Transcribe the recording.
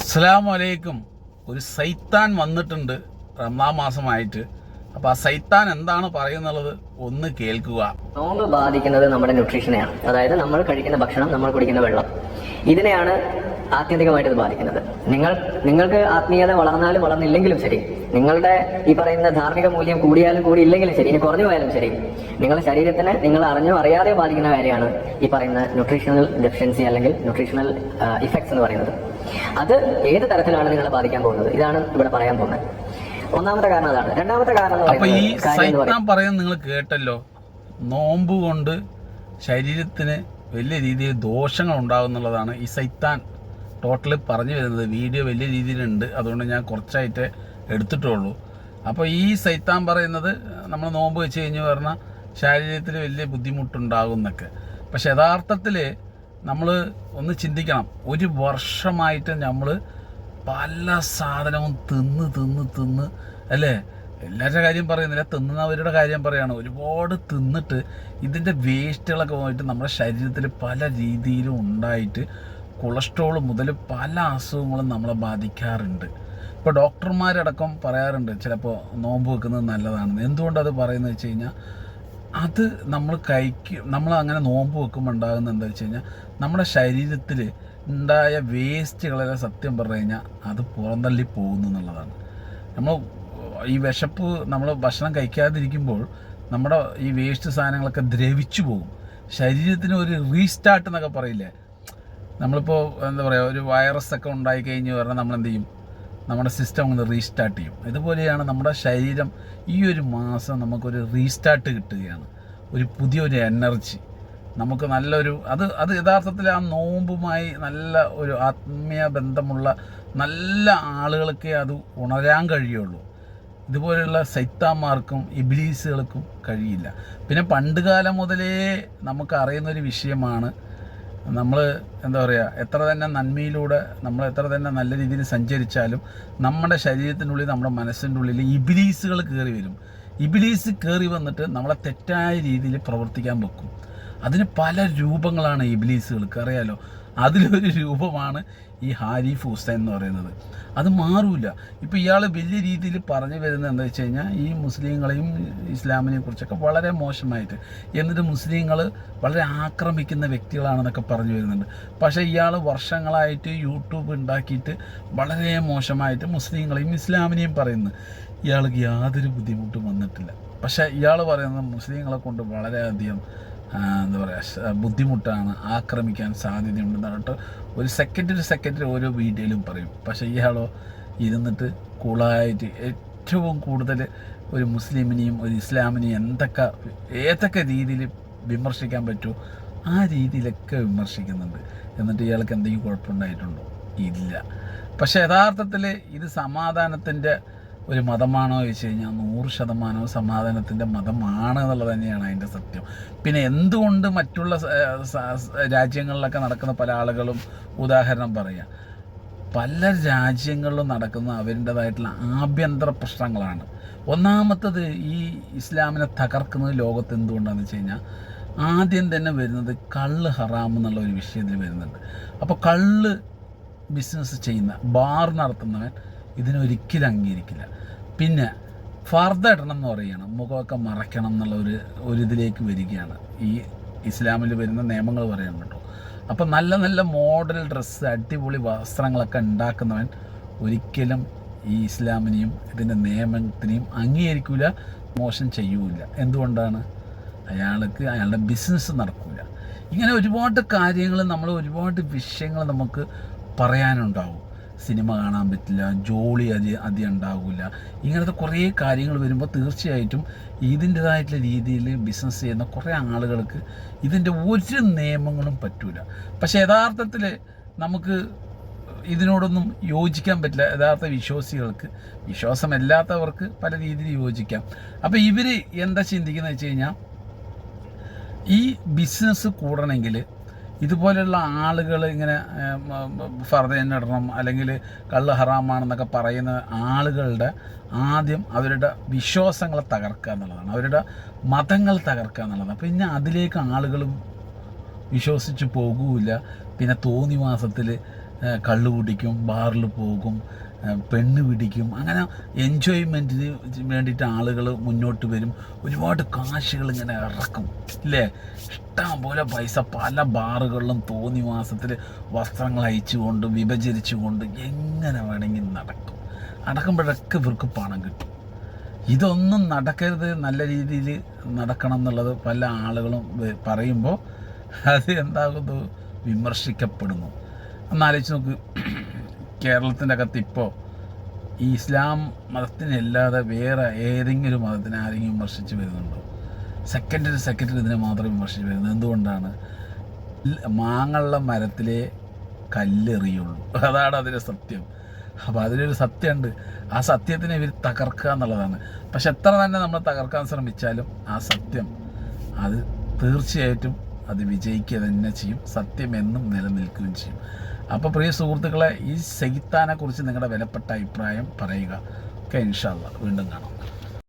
അസ്സലാമു അലൈക്കും ഒരു സൈത്താൻ വന്നിട്ടുണ്ട് റമദാൻ മാസമായിട്ട്. അപ്പൊ ആ സൈത്താൻ എന്താണ് പറയുന്നുള്ളത് ഒന്ന് കേൾക്കുക. നോമ്പ് ബാധിക്കുന്നത് നമ്മുടെ ന്യൂട്രീഷനെയാണ് അതായത് നമ്മൾ കഴിക്കുന്ന ഭക്ഷണം നമ്മൾ കുടിക്കുന്ന വെള്ളം. ഇതിനെയാണ് ആത്യന്തികമായിട്ട് ഇത് ബാധിക്കുന്നത്. നിങ്ങൾ നിങ്ങൾക്ക് ആത്മീയത വളർന്നാലും വളർന്നില്ലെങ്കിലും ശരി. നിങ്ങളുടെ ഈ പറയുന്ന ധാർമ്മിക മൂല്യം കൂടിയാലും കൂടി ഇല്ലെങ്കിലും ശരി. ഇനി കുറഞ്ഞു പോയാലും ശരി. നിങ്ങളുടെ ശരീരത്തിന് നിങ്ങൾ അറിഞ്ഞോ അറിയാതെയോ ബാധിക്കുന്ന കാര്യമാണ് ഈ പറയുന്ന ന്യൂട്രീഷണൽ ഡെഫിഷ്യൻസി അല്ലെങ്കിൽ ന്യൂട്രീഷണൽ ഇഫക്ട്സ് എന്ന് പറയുന്നത്. അത് ഏത് തരത്തിലാണ് നിങ്ങളെ ബാധിക്കാൻ പോകുന്നത്? ഇതാണ് ഇവിടെ പറയാൻ പോകുന്നത്. ഒന്നാമത്തെ കാരണം അതാണ്. രണ്ടാമത്തെ കാരണം അപ്പൊ ഈ സൈത്താൻ പറയുന്നത് നിങ്ങൾ കേട്ടല്ലോ. നോമ്പ് കൊണ്ട് ശരീരത്തിന് വലിയ രീതിയിൽ ദോഷങ്ങൾ ഉണ്ടാകുന്നുള്ളതാണ് ഈ സൈത്താൻ ടോട്ടലി പറഞ്ഞു വരുന്നത്. വീഡിയോ വലിയ രീതിയിലുണ്ട്. അതുകൊണ്ട് ഞാൻ കുറച്ചായിട്ട് എടുത്തിട്ടുള്ളൂ. അപ്പോൾ ഈ സൈത്താൻ പറയുന്നത് നമ്മൾ നോമ്പ് വെച്ച് കഴിഞ്ഞ് പറഞ്ഞാൽ ശരീരത്തിൽ വലിയ ബുദ്ധിമുട്ടുണ്ടാകും എന്നൊക്കെ. പക്ഷെ യഥാർത്ഥത്തിൽ നമ്മൾ ഒന്ന് ചിന്തിക്കണം. ഒരു വർഷമായിട്ട് നമ്മൾ പല സാധനവും തിന്ന് തിന്ന് തിന്ന് അല്ലേ? എല്ലാവരുടെ കാര്യം പറയുന്നില്ല. തിന്നുന്നവരുടെ കാര്യം പറയുകയാണ് ഒരുപാട് തിന്നിട്ട് ഇതിന്റെ വേസ്റ്റുകളൊക്കെ പോയിട്ട് നമ്മുടെ ശരീരത്തിൽ പല രീതിയിലും ഉണ്ടായിട്ട് കൊളസ്ട്രോൾ മുതൽ പല അസുഖങ്ങളും നമ്മളെ ബാധിക്കാറുണ്ട്. ഇപ്പോൾ ഡോക്ടർമാരടക്കം പറയാറുണ്ട് ചിലപ്പോൾ നോമ്പ് വെക്കുന്നത് നല്ലതാണെന്ന്. എന്തുകൊണ്ടത് പറയുന്നത് വെച്ച് കഴിഞ്ഞാൽ അത് നമ്മൾ കഴിക്ക നമ്മൾ അങ്ങനെ നോമ്പ് വെക്കുമ്പോൾ ഉണ്ടാകുന്ന എന്താ വെച്ച് കഴിഞ്ഞാൽ നമ്മുടെ ശരീരത്തിൽ ഉണ്ടായ വേസ്റ്റുകളെല്ലാം സത്യം പറഞ്ഞു കഴിഞ്ഞാൽ അത് പുറന്തള്ളി പോകുന്നു എന്നുള്ളതാണ്. നമ്മൾ ഈ വിശപ്പ് നമ്മൾ ഭക്ഷണം കഴിക്കാതിരിക്കുമ്പോൾ നമ്മുടെ ഈ വേസ്റ്റ് സാധനങ്ങളൊക്കെ ദ്രവിച്ചു പോകും. ശരീരത്തിന് ഒരു റീസ്റ്റാർട്ട് എന്നൊക്കെ പറയില്ലേ? നമ്മളിപ്പോൾ എന്താ പറയുക ഒരു വൈറസ് ഒക്കെ ഉണ്ടായി കഴിഞ്ഞ് പറഞ്ഞാൽ നമ്മൾ എന്ത് ചെയ്യും? നമ്മുടെ സിസ്റ്റം ഒന്ന് റീസ്റ്റാർട്ട് ചെയ്യും. ഇതുപോലെയാണ് നമ്മുടെ ശരീരം ഈ ഒരു മാസം നമുക്കൊരു റീസ്റ്റാർട്ട് കിട്ടുകയാണ്. ഒരു പുതിയൊരു എനർജി നമുക്ക് നല്ലൊരു അത് അത് യഥാർത്ഥത്തിൽ ആ നോമ്പുമായി നല്ല ഒരു ആത്മീയ ബന്ധമുള്ള നല്ല ആളുകൾക്കേ അത് ഉണരാൻ കഴിയുള്ളൂ. ഇതുപോലെയുള്ള സൈത്താന്മാർക്കും ഇബിലീസുകൾക്കും കഴിയില്ല. പിന്നെ പണ്ടുകാലം മുതലേ നമുക്ക് അറിയുന്നൊരു വിഷയമാണ് നമ്മൾ എന്താ പറയുക എത്ര തന്നെ നന്മയിലൂടെ നമ്മൾ എത്ര തന്നെ നല്ല രീതിയിൽ സഞ്ചരിച്ചാലും നമ്മുടെ ശരീരത്തിനുള്ളിൽ നമ്മുടെ മനസ്സിന്റെ ഉള്ളിൽ ഇബിലീസുകൾ കയറി വരും. ഇബിലീസ് കയറി വന്നിട്ട് നമ്മളെ തെറ്റായ രീതിയിൽ പ്രവർത്തിക്കാൻ വെക്കും. അതിന് പല രൂപങ്ങളാണ് ഇബിലീസുകൾക്ക്. അറിയാലോ അതിലൊരു രൂപമാണ് ഈ ഹാരിഫ് ഹുസൈൻ എന്ന് പറയുന്നത്. അത് മാറൂല. ഇപ്പോൾ ഇയാൾ വലിയ രീതിയിൽ പറഞ്ഞു വരുന്നത് എന്താ വെച്ച് കഴിഞ്ഞാൽ ഈ മുസ്ലിങ്ങളെയും ഇസ്ലാമിനെയും കുറിച്ചൊക്കെ വളരെ മോശമായിട്ട് എന്നിട്ട് മുസ്ലിങ്ങൾ വളരെ ആക്രമിക്കുന്ന വ്യക്തികളാണെന്നൊക്കെ പറഞ്ഞു വരുന്നുണ്ട്. പക്ഷേ ഇയാൾ വർഷങ്ങളായിട്ട് യൂട്യൂബ് ഉണ്ടാക്കിയിട്ട് വളരെ മോശമായിട്ട് മുസ്ലിങ്ങളെയും ഇസ്ലാമിനെയും പറയുന്നു. ഇയാൾക്ക് യാതൊരു ബുദ്ധിമുട്ടും വന്നിട്ടില്ല. പക്ഷേ ഇയാൾ പറയുന്നത് മുസ്ലിങ്ങളെ കൊണ്ട് വളരെയധികം എന്താ പറയുക ബുദ്ധിമുട്ടാണ് ആക്രമിക്കാൻ സാധ്യതയുണ്ടെന്ന് പറഞ്ഞിട്ട് ഒരു സെക്കൻഡ് ഒരു സെക്കൻഡിൽ ഓരോ വീഡിയോയിലും പറയും. പക്ഷേ ഇയാളോ ഇരുന്നിട്ട് കൂളായിട്ട് ഏറ്റവും കൂടുതൽ ഒരു മുസ്ലിമിനെയും ഒരു ഇസ്ലാമിനെയും എന്തൊക്കെ ഏതൊക്കെ രീതിയിൽ വിമർശിക്കാൻ പറ്റുമോ ആ രീതിയിലൊക്കെ വിമർശിക്കുന്നുണ്ട്. എന്നിട്ട് ഇയാൾക്ക് എന്തെങ്കിലും കുഴപ്പമുണ്ടായിട്ടുണ്ടോ? ഇല്ല. പക്ഷേ യഥാർത്ഥത്തിൽ ഇത് സമാധാനത്തിന്റെ ഒരു മതമാണോ ചോദിച്ചു കഴിഞ്ഞാൽ നൂറ് ശതമാനവും സമാധാനത്തിന്റെ മതമാണ് എന്നുള്ളത് തന്നെയാണ് അതിന്റെ സത്യം. പിന്നെ എന്തുകൊണ്ട് മറ്റുള്ള രാജ്യങ്ങളിലൊക്കെ നടക്കുന്ന പല ആളുകളും ഉദാഹരണം പറയാം. പല രാജ്യങ്ങളിലും നടക്കുന്ന അവരുടേതായിട്ടുള്ള ആഭ്യന്തര പ്രശ്നങ്ങളാണ്. ഒന്നാമത്തത് ഈ ഇസ്ലാമിനെ തകർക്കുന്നത് ലോകത്ത് എന്തുകൊണ്ടാണെന്ന് വെച്ച് കഴിഞ്ഞാൽ ആദ്യം തന്നെ വരുന്നത് കള്ള് ഹറാം എന്നുള്ള ഒരു വിഷയത്തിൽ വരുന്നുണ്ട്. അപ്പോൾ കള്ള് ബിസിനസ് ചെയ്യുന്ന ബാർ നടത്തുന്നവൻ ഇതിനൊരിക്കലും അംഗീകരിക്കില്ല. പിന്നെ ഫർദ ഇടണം എന്ന് പറയുകയാണ്. മുഖമൊക്കെ മറയ്ക്കണം എന്നുള്ള ഒരു ഒരു ഇതിലേക്ക് വരികയാണ്. ഈ ഇസ്ലാമിൽ വരുന്ന നിയമങ്ങൾ പറയാൻ കേട്ടോ അപ്പം നല്ല നല്ല മോഡൽ ഡ്രസ്സ് അടിപൊളി വസ്ത്രങ്ങളൊക്കെ ഉണ്ടാക്കുന്നവൻ ഒരിക്കലും ഈ ഇസ്ലാമിനെയും ഇതിന്റെ നിയമത്തിനെയും അംഗീകരിക്കില്ല മോശം ചെയ്യൂല. എന്തുകൊണ്ടാണ്? അയാൾക്ക് അയാളുടെ ബിസിനസ് നടക്കില്ല ഇങ്ങനെ ഒരുപാട് കാര്യങ്ങൾ നമ്മൾ ഒരുപാട് വിഷയങ്ങൾ നമുക്ക് പറയാനുണ്ടാവും. സിനിമ കാണാൻ പറ്റില്ല ജോളി അതി അധികം ഉണ്ടാകില്ല ഇങ്ങനത്തെ കുറേ കാര്യങ്ങൾ വരുമ്പോൾ തീർച്ചയായിട്ടും ഇതിന്റെതായിട്ടുള്ള രീതിയിൽ ബിസിനസ് ചെയ്യുന്ന കുറേ ആളുകൾക്ക് ഇതിന്റെ ഒരു നിയമങ്ങളും പറ്റൂല. പക്ഷേ യഥാർത്ഥത്തിൽ നമുക്ക് ഇതിനോടൊന്നും യോജിക്കാൻ പറ്റില്ല. യഥാർത്ഥ വിശ്വാസികൾക്ക് വിശ്വാസമല്ലാത്തവർക്ക് പല രീതിയിൽ യോജിക്കാം. അപ്പോൾ ഇവർ എന്താ ചിന്തിക്കുന്നത് വെച്ച് കഴിഞ്ഞാൽ ഈ ബിസിനസ് കൂടണമെങ്കിൽ ഇതുപോലെയുള്ള ആളുകൾ ഇങ്ങനെ ഫർദ ഇടണം അല്ലെങ്കിൽ കള്ള് ഹറാമാണെന്നൊക്കെ പറയുന്ന ആളുകളുടെ ആദ്യം അവരുടെ വിശ്വാസങ്ങളെ തകർക്കുക എന്നുള്ളതാണ്. അവരുടെ മതങ്ങൾ തകർക്കുക എന്നുള്ളതാണ്. പിന്നെ അതിലേക്ക് ആളുകളും വിശ്വസിച്ച് പോകൂല പിന്നെ തോന്നിവാസത്തിൽ കള്ളു കുടിക്കും ബാറിൽ പോകും. പെണ്ണ് പിടിക്കും. അങ്ങനെ എൻജോയ്മെന്റിന് വേണ്ടിയിട്ട് ആളുകൾ മുന്നോട്ട് വരും. ഒരുപാട് കാശുകൾ ഇങ്ങനെ ഇറക്കും. ഇല്ലേ? ഇഷ്ടം പോലെ പൈസ പല ബാറുകളിലും തോന്നി മാസത്തിൽ വസ്ത്രങ്ങൾ അയച്ചുകൊണ്ട് വിഭജിച്ചുകൊണ്ട് എങ്ങനെ വേണമെങ്കിൽ നടക്കും. നടക്കുമ്പോഴൊക്കെ ഇവർക്ക് പണം കിട്ടും. ഇതൊന്നും നടക്കരുത് നല്ല രീതിയിൽ നടക്കണം എന്നുള്ളത് പല ആളുകളും പറയുമ്പോൾ അത് എന്താകുന്നു? വിമർശിക്കപ്പെടുന്നു. ഒന്നാലോചിച്ച് നോക്ക്. കേരളത്തിന്റെ അകത്ത് ഇപ്പോൾ ഈ ഇസ്ലാം മതത്തിനല്ലാതെ വേറെ ഏതെങ്കിലും മതത്തിനെ ആരെങ്കിലും വിമർശിച്ച് വരുന്നുണ്ടോ? സെക്കൻഡിൽ സെക്കൻഡിൽ ഇതിനെ മാത്രം വിമർശിച്ച് വരുന്നത് എന്തുകൊണ്ടാണ്? മാങ്ങള്ള മരത്തിലെ കല്ലെറിയുള്ളൂ. അതാണ് അതിന്റെ സത്യം. അപ്പോൾ അതിലൊരു സത്യമുണ്ട് ആ സത്യത്തിനെ ഇവർ തകർക്കുക എന്നുള്ളതാണ്. പക്ഷെ എത്ര തന്നെ നമ്മൾ തകർക്കാൻ ശ്രമിച്ചാലും ആ സത്യം അത് തീർച്ചയായിട്ടും അത് വിജയിക്കുക തന്നെ ചെയ്യും. സത്യം എന്നും നിലനിൽക്കുകയും ചെയ്യും. അപ്പോൾ പ്രിയ സുഹൃത്തുക്കളെ ഈ സെയ്ത്താനെക്കുറിച്ച് നിങ്ങളുടെ വിലപ്പെട്ട അഭിപ്രായം പറയുക. ഓക്കെ ഇൻഷാല്ല വീണ്ടും കാണാം.